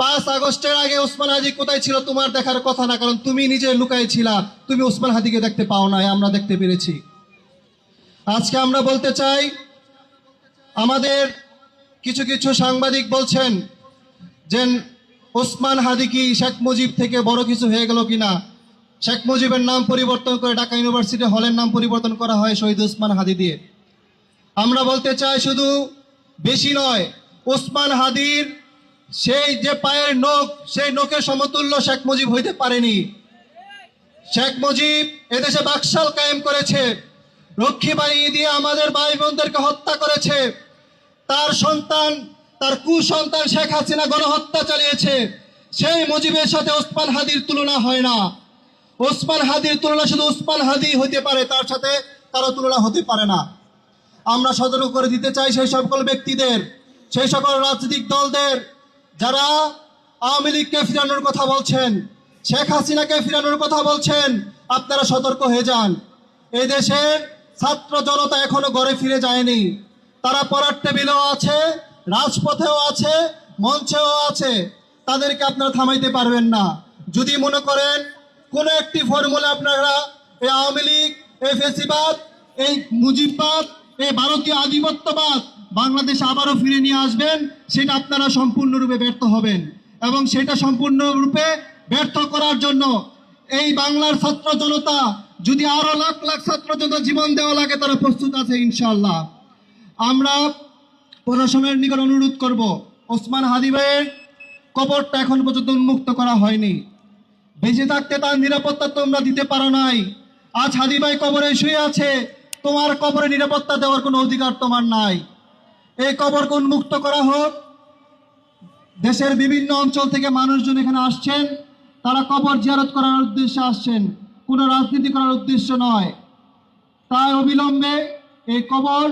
পাঁচ আগস্টের আগে ওসমান হাদি কোথায় ছিল তোমার দেখার কথা না, কারণ তুমি নিজে লুকায় ছিলা। তুমি ওসমান হাদিকে দেখতে পাও নাই, আমরা দেখতে পেরেছি। আজকে আমরা বলতে চাই, আমাদের কিছু কিছু সাংবাদিক বলছেন যে ওসমান হাদি কি শেখ মুজিব থেকে বড় কিছু হয়ে গেল কিনা? শেখ মুজিবের নাম পরিবর্তন করে ঢাকা ইউনিভার্সিটি হলের নাম পরিবর্তন করা হয় শহীদ ওসমান হাদি দিয়ে। আমরা বলতে চাই শুধু বেশি নয়, ওসমান হাদির সেই যে পায়ের নখ, সেই নখের সমতুল্য শেখ মুজিব হইতে পারেনি। শেখ মুজিব এদেশে বাকশাল কায়েম করেছে, রক্ষী বাহিনী দিয়ে আমাদের ভাই বোনদেরকে হত্যা করেছে। তার সন্তান, তার কুসন্তান শেখ হাসিনা গণহত্যা চালিয়েছে। সেই মুজিবের সাথে ওসমান হাদির তুলনা হয় না। ওসমান হাদির তুলনা শুধু ওসমান হাদি হতে পারে, তার সাথে কারও তুলনা হতে পারে না। আমরা সতর্ক করে দিতে চাই সেই সকল ব্যক্তিদের, সেই সকল রাজনৈতিক দলদের যারা আওয়ামী লীগকে ফিরানোর কথা বলছেন, শেখ হাসিনাকে ফিরানোর কথা বলছেন, আপনারা সতর্ক হয়ে যান। এই দেশের ছাত্র জনতা এখনও ঘরে ফিরে যায়নি। তারা পড়ার টেবিলেও আছে, রাজপথেও আছে, মঞ্চেও আছে। তাদেরকে আপনারা থামাইতে পারবেন না। যদি মনে করেন, কোনো একটি ফর্মুলা আপনারা এই আওয়ামী লীগ এই ফেসিবাদ, এই মুজিববাদ এই ভারতীয় আধিপত্যবাদ বাংলাদেশে আবারও ফিরে নিয়ে আসবেন, সেটা আপনারা সম্পূর্ণরূপে ব্যর্থ হবেন। এবং সেটা সম্পূর্ণরূপে ব্যর্থ করার জন্য এই বাংলার ছাত্র জনতা, যদি আরও লাখ লাখ ছাত্র জনতা জীবন দেওয়া লাগে, তারা প্রস্তুত আছে ইনশাল্লাহ আমরা প্রশাসনের নিকট অনুরোধ করব, ওসমান হাদি ভাইয়ের কবরটা এখন পর্যন্ত উন্মুক্ত করা হয়নি। বেঁচে থাকতে তার নিরাপত্তা তোমরা দিতে পারো নাই। আজ হাদি ভাই কবরে শুয়ে আছে, তোমার কবরে নিরাপত্তা দেওয়ার কোনো অধিকার তোমার নাই। এই কবরকে উন্মুক্ত করা হোক? দেশের বিভিন্ন অঞ্চল থেকে মানুষজন এখানে আসছেন। তারা কবর জিয়ারত করার উদ্দেশ্যে আসছেন। কোনো রাজনীতি করার উদ্দেশ্য নয়। তাই অবিলম্বে এই কবর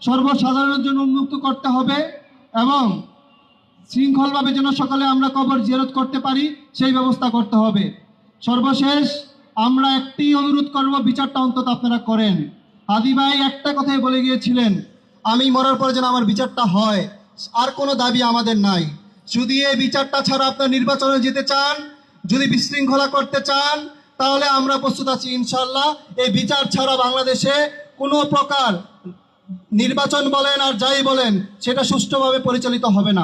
সর্বসাধারণের জন্য উন্মুক্ত করতে হবে এবং শৃঙ্খলভাবে যেন সকালে আমরা কবর জিয়ারত করতে পারি, সেই ব্যবস্থা করতে হবে। সর্বশেষ আমরা একটি অনুরোধ করব, বিচারটা অন্তত আপনারা করেন। আদি ভাই একটা কথাই বলে গিয়েছিলেন আমি মরার পরে যেন আমার বিচারটা হয়। আর কোনো দাবি আমাদের নাই। যদি এই বিচারটা ছাড়া আপনার নির্বাচনে যেতে চান, যদি বিশৃঙ্খলা করতে চান, তাহলে আমরা প্রস্তুত আছি ইনশাল্লাহ এই বিচার ছাড়া বাংলাদেশে কোনো প্রকার নির্বাচন বলেন আর যাই বলেন, সেটা সুষ্ঠুভাবে পরিচালিত হবে না।